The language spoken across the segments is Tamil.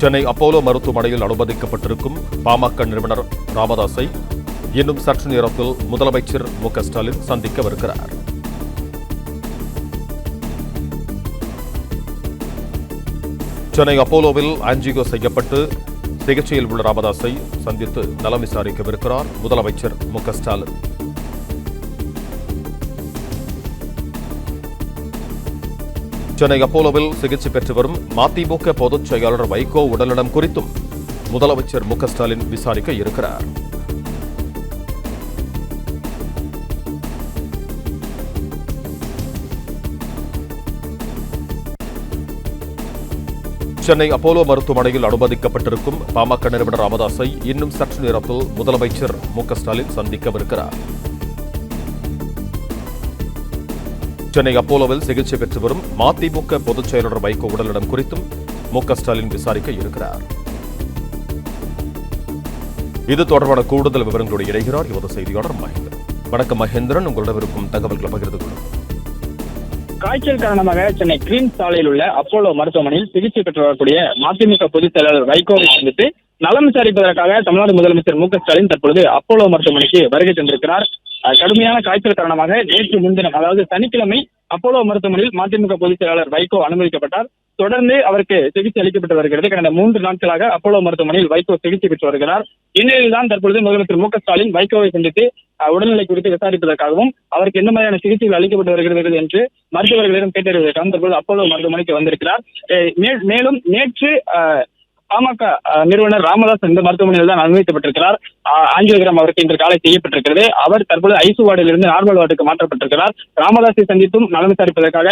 சென்னை அப்போலோ மருத்துவமனையில் அனுமதிக்கப்பட்டிருக்கும் பாமக நிறுவனர் ராமதாஸை இன்னும் சற்று நேரத்தில் முதலமைச்சர் மு ஸ்டாலின் சந்திக்கவிருக்கிறார். சென்னை அப்போலோவில் ஆன்ஜிகோ செய்யப்பட்டு சிகிச்சையில் உள்ள ராமதாஸை சந்தித்து நலம் விசாரிக்கவிருக்கிறார் முதலமைச்சர் மு ஸ்டாலின். சென்னை அப்போலோவில் சிகிச்சை பெற்று வரும் மதிமுக பொதுச் செயலாளர் வைகோ உடல்நலம் குறித்தும் முதலமைச்சர் மு ஸ்டாலின் விசாரிக்க இருக்கிறார். சென்னை அப்போலோ மருத்துவமனையில் அனுமதிக்கப்பட்டிருக்கும் பாமக நிறுவனர் ராமதாஸை இன்னும் சற்று நேரத்தில் முதலமைச்சர் மு ஸ்டாலின் சந்திக்கவிருக்கிறார். சென்னை அப்போலோவில் சிகிச்சை பெற்று வரும் மதிமுக பொதுச் செயலாளர் வைகோ உடலிடம் குறித்தும் மு ஸ்டாலின் விசாரிக்க இருக்கிறார். இது தொடர்பான கூடுதல் விவரங்களோடு இணைகிறார் யுவத செய்தியாளர் மகேந்திரன். வணக்கம் மகேந்திரன். உங்களிடம் இருக்கும் தகவல்களை பகிர்ந்து கொள்ளும். காய்ச்சல் காரணமாக சென்னை கிரீன் சாலையில் உள்ள அப்போலோ மருத்துவமனையில் சிகிச்சை பெற்று வரக்கூடிய மதிமுக பொதுச் செயலாளர் வைகோவை சந்தித்து நலம் விசாரிப்பதற்காக தமிழ்நாடு முதலமைச்சர் மு ஸ்டாலின் தற்பொழுது அப்போலோ மருத்துவமனைக்கு வருகை தந்திருக்கிறார். கடுமையான காய்ச்சல் காரணமாக நேற்று முன்தினம் அதாவது சனிக்கிழமை அப்போலோ மருத்துவமனையில் மதிமுக பொதுச் செயலாளர் வைகோ அனுமதிக்கப்பட்டார். தொடர்ந்து அவருக்கு சிகிச்சை அளிக்கப்பட்டு வருகிறது. கடந்த மூன்று நாட்களாக அப்போலோ மருத்துவமனையில் வைகோ சிகிச்சை பெற்று வருகிறார். இந்நிலையில்தான் தற்பொழுது முதலமைச்சர் மு க ஸ்டாலின் வைகோவை சந்தித்து உடல்நிலை குறித்து விசாரிப்பதற்காகவும் அவருக்கு என்ன மாதிரியான சிகிச்சைகள் அளிக்கப்பட்டு வருகிறது என்று மருத்துவர்களிடம் கேட்டறிவதற்காக தற்போது அப்போலோ மருத்துவமனைக்கு வந்திருக்கிறார். மே- மேலும் நேற்று பாமக நிறுவனர் ராமதாஸ் இந்த மருத்துவமனையில் தான் அனுமதிக்கப்பட்டிருக்கிறார். அஹ், ஆஞ்சியோகிராம் அவருக்கு இன்று காலை செய்யப்பட்டிருக்கிறது. அவர் தற்போது ஐசு வார்டில் இருந்து நார்மல் வார்டுக்கு மாற்றப்பட்டிருக்கிறார். ராமதாஸை சந்தித்தும் நலம் விசாரிப்பதற்காக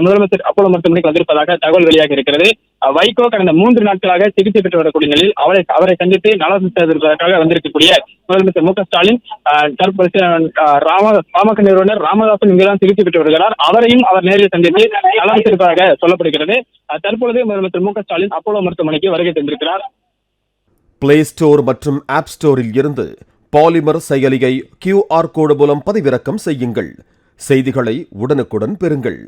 முதலமைச்சர் அப்போலோ மருத்துவமனைக்கு வந்திருப்பதாக தகவல் வெளியாக இருக்கிறது. வைகோ கடந்த மூன்று நாட்களாக சிகிச்சை பெற்று வரக்கூடிய நிலையில் அவரை அவரை சந்தித்து நலம் விசாரிப்பதற்காக வந்திருக்கக்கூடிய முதலமைச்சர் மு க ஸ்டாலின் தற்போது ராம பாமக நிறுவனர் ராமதாசன் இங்குதான் சிகிச்சை பெற்று வருகிறார். அவரையும் அவர் நேரில் சந்தித்து நலம் விசாரிப்பதாக சொல்லப்படுகிறது தற்பொழுது முதலமைச்சர் மு க ஸ்டாலின் அப்போலோ மருத்துவமனைக்கு வருகை தந்திருக்கிறார். பிளே ஸ்டோர் மற்றும் ஆப் ஸ்டோரில் இருந்து பாலிமர் செயலியை கியூஆர் கோடு மூலம் பதிவிறக்கம் செய்யுங்கள். செய்திகளை உடனுக்குடன் பெறுங்கள்.